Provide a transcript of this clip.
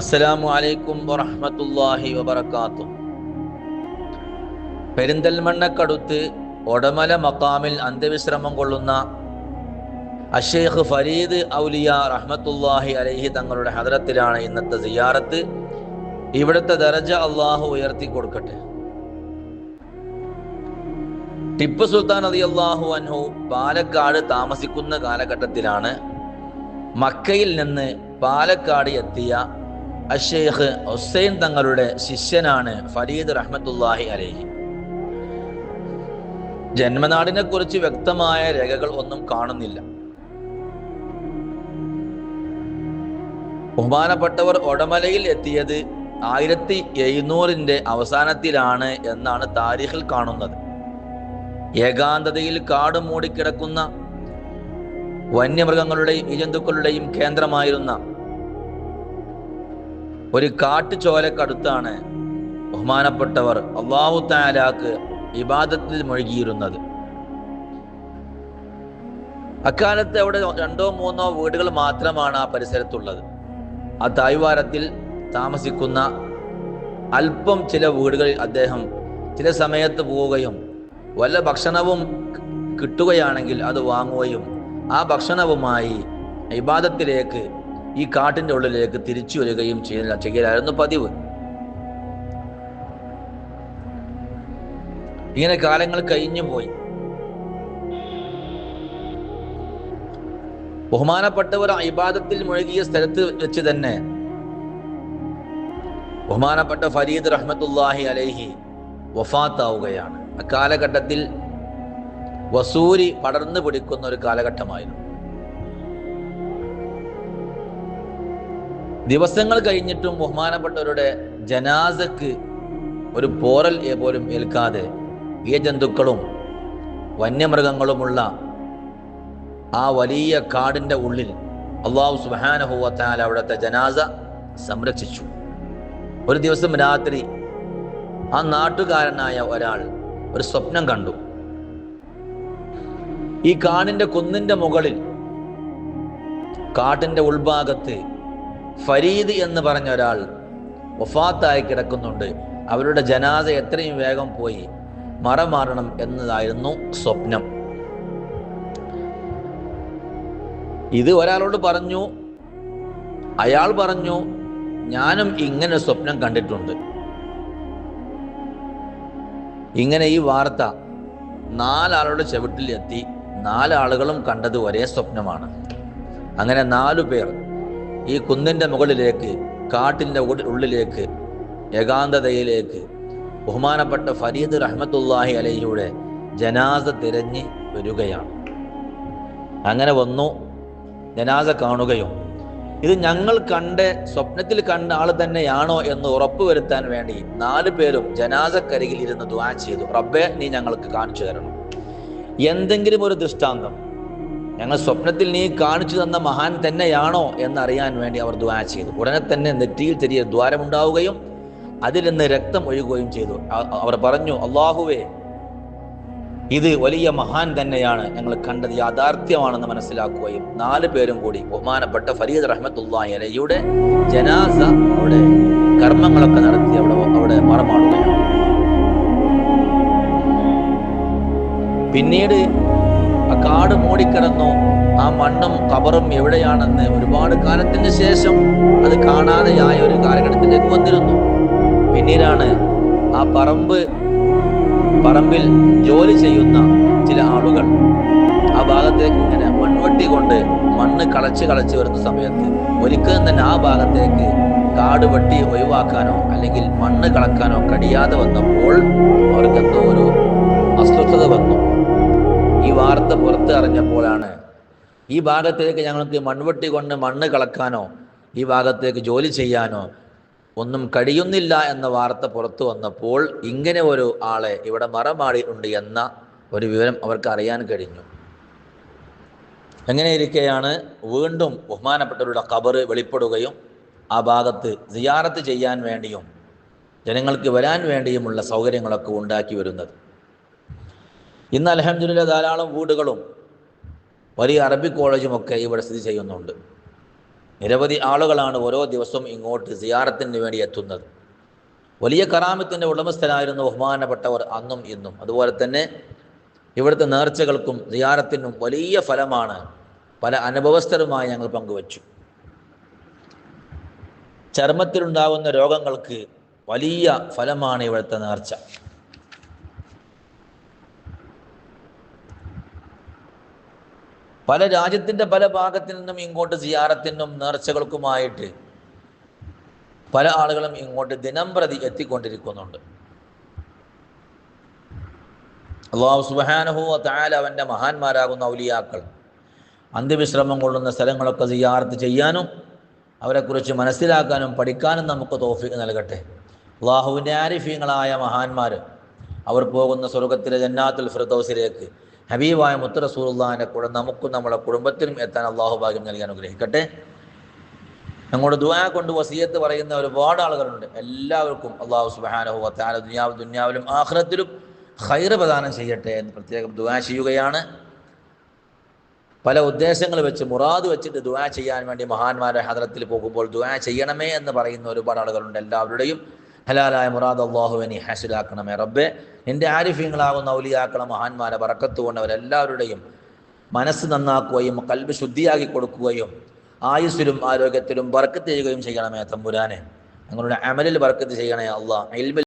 അസ്സലാമു അലൈക്കും വറഹ്മത്തുള്ളാഹി വബറകാതുഹു. പെരിന്തൽമണ്ണക്കടുത്ത് ഒടമല മക്കാമിൽ അന്ത്യവിശ്രമം കൊള്ളുന്ന അഷേഖ് ഫരീദ് ഔലിയ റഹ്മത്തുള്ളാഹി അലൈഹി തങ്ങളുടെ ഹദരത്തിലാണ് ഇന്നത്തെ സിയാറത്ത്. ഇവിടുത്തെ ദരജ അള്ളാഹു ഉയർത്തി കൊടുക്കട്ടെ. ടിപ്പു സുൽത്താൻ അലി അള്ളാഹു അൻഹു പാലക്കാട് താമസിക്കുന്ന കാലഘട്ടത്തിലാണ് മക്കയിൽ നിന്ന് പാലക്കാട് എത്തിയ അഷേഖ് ഹുസൈൻ തങ്ങളുടെ ശിഷ്യനാണ് ഫരീദ് റഹ്മത്തുല്ലാഹി അലൈഹി. ജന്മനാടിനെ കുറിച്ച് വ്യക്തമായ രേഖകൾ ഒന്നും കാണുന്നില്ല. ബഹുമാനപ്പെട്ടവർ ഒടമലയിൽ എത്തിയത് ആയിരത്തി എഴുന്നൂറിന്റെ അവസാനത്തിലാണ് എന്നാണ് താരിഖിൽ കാണുന്നത്. ഏകാന്തതയിൽ കാട് മൂടിക്കിടക്കുന്ന വന്യമൃഗങ്ങളുടെയും ഇജന്തുക്കളുടെയും കേന്ദ്രമായിരുന്ന ഒരു കാട്ടുചോലക്കടുത്താണ് ബഹുമാനപ്പെട്ടവർ അള്ളാഹു താലാക്ക് ഇബാദത്തിൽ മുഴുകിയിരുന്നത്. അക്കാലത്ത് അവിടെ രണ്ടോ മൂന്നോ വീടുകൾ മാത്രമാണ് ആ പരിസരത്തുള്ളത്. ആ തായ്വാരത്തിൽ താമസിക്കുന്ന അല്പം ചില വീടുകളിൽ അദ്ദേഹം ചില സമയത്ത് പോവുകയും വല്ല ഭക്ഷണവും കിട്ടുകയാണെങ്കിൽ അത് വാങ്ങുകയും ആ ഭക്ഷണവുമായി ഇബാദത്തിലേക്ക് ഈ കാട്ടിന്റെ ഉള്ളിലേക്ക് തിരിച്ചു വരികയും ചെയ്യുന്ന ചെയ്യലായിരുന്നു പതിവ്. ഇങ്ങനെ കാലങ്ങൾ കഴിഞ്ഞു പോയി. ബഹുമാനപ്പെട്ടവർ ഇബാദത്തിൽ മുഴുകിയ സ്ഥലത്ത് വെച്ച് തന്നെ ബഹുമാനപ്പെട്ട ഫരീദ് റഹ്മത്തുല്ലാഹി അലൈഹി വഫാത്താവുകയാണ്. അക്കാലഘട്ടത്തിൽ വസൂരി പടർന്നു പിടിക്കുന്ന ഒരു കാലഘട്ടമായിരുന്നു. ദിവസങ്ങൾ കഴിഞ്ഞിട്ടും ബഹുമാനപ്പെട്ടവരുടെ ജനാസക്ക് ഒരു പോറൽ പോലും ഏൽക്കാതെ ഈ ജന്തുക്കളും വന്യമൃഗങ്ങളുമുള്ള ആ വലിയ കാടിന്റെ ഉള്ളിൽ അള്ളാഹു സുബാനഹുവത്താൽ അവിടുത്തെ ജനാസ സംരക്ഷിച്ചു. ഒരു ദിവസം രാത്രി ആ നാട്ടുകാരനായ ഒരാൾ ഒരു സ്വപ്നം കണ്ടു. ഈ കാടിന്റെ കുന്നിന്റെ മുകളിൽ കാട്ടിന്റെ ഉൾഭാഗത്ത് ഫരീദ് എന്ന് പറഞ്ഞ ഒരാൾ വഫാത്തായി കിടക്കുന്നുണ്ട്. അവരുടെ ജനാസ എത്രയും വേഗം പോയി മറമാറണം എന്നതായിരുന്നു സ്വപ്നം. ഇത് ഒരാളോട് പറഞ്ഞു അയാൾ പറഞ്ഞു ഞാനും ഇങ്ങനെ സ്വപ്നം കണ്ടിട്ടുണ്ട്. ഇങ്ങനെ ഈ വാർത്ത നാലാളുടെ ചവിട്ടിലെത്തി നാലാളുകളും കണ്ടത് ഒരേ സ്വപ്നമാണ്. അങ്ങനെ നാലു പേർ ഈ കുന്നിന്റെ മുകളിലേക്ക് കാട്ടിന്റെ ഉള്ളിലേക്ക് ഏകാന്തതയിലേക്ക് ബഹുമാനപ്പെട്ട ഫരീദ് റഹ്മത്തുല്ലാഹി അലഹിയുടെ ജനാസ തിരഞ്ഞ് വരികയാണ്. അങ്ങനെ വന്നു ജനാസ കാണുകയും ഇത് ഞങ്ങൾ കണ്ട് സ്വപ്നത്തിൽ കണ്ട ആൾ തന്നെയാണോ എന്ന് ഉറപ്പുവരുത്താൻ വേണ്ടി നാല് പേരും ജനാസക്കരികിൽ ഇരുന്ന് ദ്വാ ചെയ്തു. റബ്ബെ നീ ഞങ്ങൾക്ക് കാണിച്ചു തരണം. എന്തെങ്കിലും ഒരു ദൃഷ്ടാന്തം ഞങ്ങൾ സ്വപ്നത്തിൽ നീ കാണിച്ചു തന്ന മഹാൻ തന്നെയാണോ എന്നറിയാൻ വേണ്ടി അവർ ദ്വാ ചെയ്തു. ഉടനെ തന്നെ നെറ്റിയിൽ ചെറിയ ദ്വാരമുണ്ടാവുകയും അതിൽ നിന്ന് രക്തം ഒഴുകുകയും ചെയ്തു. അവർ പറഞ്ഞു അള്ളാഹുവേ ഇത് വലിയ മഹാൻ തന്നെയാണ്. ഞങ്ങൾ കണ്ടത് യാഥാർത്ഥ്യമാണെന്ന് മനസ്സിലാക്കുകയും നാല് പേരും കൂടി ബഹുമാനപ്പെട്ട ഫരീദ് റഹ്മത്തുല്ലാഹി അലയുടെ ജനാസ അവിടെ കർമ്മങ്ങളൊക്കെ നടത്തി അവിടെ അവിടെ മറമാടുകയാണ്. പിന്നീട് ആ കാട് മൂടിക്കിടന്നു. ആ മണ്ണും കബറും എവിടെയാണെന്ന് ഒരുപാട് കാലത്തിന് ശേഷം അത് കാണാതെയായ ഒരു കാലഘട്ടത്തിലേക്ക് വന്നിരുന്നു. പിന്നീടാണ് ആ പറമ്പ് പറമ്പിൽ ജോലി ചെയ്യുന്ന ചില ആളുകൾ ആ ഭാഗത്തേക്ക് ഇങ്ങനെ മൺവെട്ടി കൊണ്ട് മണ്ണ് കളച്ച് കളച്ച് വരുന്ന സമയത്ത് ഒരിക്കലും തന്നെ ആ ഭാഗത്തേക്ക് കാട് വെട്ടി ഒഴിവാക്കാനോ അല്ലെങ്കിൽ മണ്ണ് കളക്കാനോ കഴിയാതെ വന്നപ്പോൾ അവർക്ക് എന്തോ ഒരു അസ്വസ്ഥത വന്നു. ഈ വാർത്ത പുറത്ത് അറിഞ്ഞപ്പോഴാണ് ഈ ഭാഗത്തേക്ക് ഞങ്ങൾക്ക് മൺവെട്ടി കൊണ്ട് മണ്ണ് കളക്കാനോ ഈ ഭാഗത്തേക്ക് ജോലി ചെയ്യാനോ ഒന്നും കഴിയുന്നില്ല എന്ന വാർത്ത പുറത്തു വന്നപ്പോൾ ഇങ്ങനെ ഒരു ആളെ ഇവിടെ മറമാടിയിട്ടുണ്ട് എന്ന ഒരു വിവരം അവർക്ക് അറിയാൻ കഴിഞ്ഞു. എങ്ങനെയിരിക്കെയാണ് വീണ്ടും ബഹുമാനപ്പെട്ടവരുടെ കബറ് വെളിപ്പെടുകയും ആ ഭാഗത്ത് സിയാറത്ത് ചെയ്യാൻ വേണ്ടിയും ജനങ്ങൾക്ക് വരാൻ വേണ്ടിയുമുള്ള സൗകര്യങ്ങളൊക്കെ ഉണ്ടാക്കി വരുന്നത്? ഇന്ന് അലഹമ്മദില്ല ധാരാളം വീടുകളും വലിയ അറബി കോളേജുമൊക്കെ ഇവിടെ സ്ഥിതി ചെയ്യുന്നുണ്ട്. നിരവധി ആളുകളാണ് ഓരോ ദിവസവും ഇങ്ങോട്ട് സിയാറത്തിന് വേണ്ടി എത്തുന്നത്. വലിയ കറാമത്തിന്റെ ഉടമസ്ഥനായിരുന്നു ബഹുമാനപ്പെട്ടവർ അന്നും ഇന്നും. അതുപോലെ തന്നെ ഇവിടുത്തെ നേർച്ചകൾക്കും സിയാറത്തിനും വലിയ ഫലമാണ് പല അനുഭവസ്ഥരുമായി ഞങ്ങൾ പങ്കുവച്ചു. ചർമ്മത്തിലുണ്ടാകുന്ന രോഗങ്ങൾക്ക് വലിയ ഫലമാണ് ഇവിടുത്തെ നേർച്ച. പല രാജ്യത്തിന്റെ പല ഭാഗത്തു നിന്നും ഇങ്ങോട്ട് സിയാറത്തിനും നേർച്ചകൾക്കുമായിട്ട് പല ആളുകളും ഇങ്ങോട്ട് ദിനം പ്രതി എത്തിക്കൊണ്ടിരിക്കുന്നുണ്ട്. അള്ളാഹു സുബാനഹു താല അവന്റെ മഹാന്മാരാകുന്ന ഔലിയാക്കൾ അന്ത്യവിശ്രമം കൊള്ളുന്ന സ്ഥലങ്ങളൊക്കെ സിയാർത്ത് ചെയ്യാനും അവരെക്കുറിച്ച് മനസ്സിലാക്കാനും പഠിക്കാനും നമുക്ക് തോഫിക്ക് നൽകട്ടെ. അള്ളാഹുവിന്റെ ആരിഫീങ്ങളായ മഹാന്മാർ അവർ പോകുന്ന സ്വർഗത്തിലെ ജന്നാത്തുൽ ഫിർദൗസിലേക്ക് ഹബീബായ മുത്തറസൂറുല്ലാഹിന്റെ കൂടെ നമുക്കും നമ്മുടെ കുടുംബത്തിനും എത്താൻ അള്ളാഹു ഭാഗ്യം നൽകാൻ അനുഗ്രഹിക്കട്ടെ. ഞങ്ങളുടെ ദുആ കൊണ്ട് വസീയത്ത് പറയുന്ന ഒരുപാട് ആളുകളുണ്ട്. എല്ലാവർക്കും അള്ളാഹു സുബാനഹു വത്താല ദുനിയാവ് ദുനിയാവിലും ആഖിറത്തിലും ഖൈർ പ്രദാനം ചെയ്യട്ടെ എന്ന് പ്രത്യേകം ദുആ ചെയ്യുകയാണ്. പല ഉദ്ദേശങ്ങൾ വെച്ച് മുറാദ് വെച്ചിട്ട് ദുആ ചെയ്യാൻ വേണ്ടി മഹാന്മാരെ ഹദ്രത്തിൽ പോകുമ്പോൾ ദുആ ചെയ്യണമേ എന്ന് പറയുന്ന ഒരുപാട് ആളുകളുണ്ട് എല്ലാവരുടെയും. ഹലാലായ മുറാദ് അള്ളാഹുവിനെ ഹാസിലാക്കണമേ റബ്ബെ. എന്റെ ആരിഫ്യങ്ങളാകുന്ന ഔലിയാക്കളെ മഹാന്മാരെ പറക്കത്ത് കൊണ്ടവരെല്ലാവരുടെയും മനസ്സ് നന്നാക്കുകയും കൽബ് ശുദ്ധിയാക്കി കൊടുക്കുകയും ആയുസ്സിലും ആരോഗ്യത്തിലും ബർക്കത്ത് ചെയ്യുകയും ചെയ്യണമേ തമ്പുരാനെ. ഞങ്ങളുടെ അമലിൽ ബർക്കത്ത് ചെയ്യണേ അള്ളാഹ്.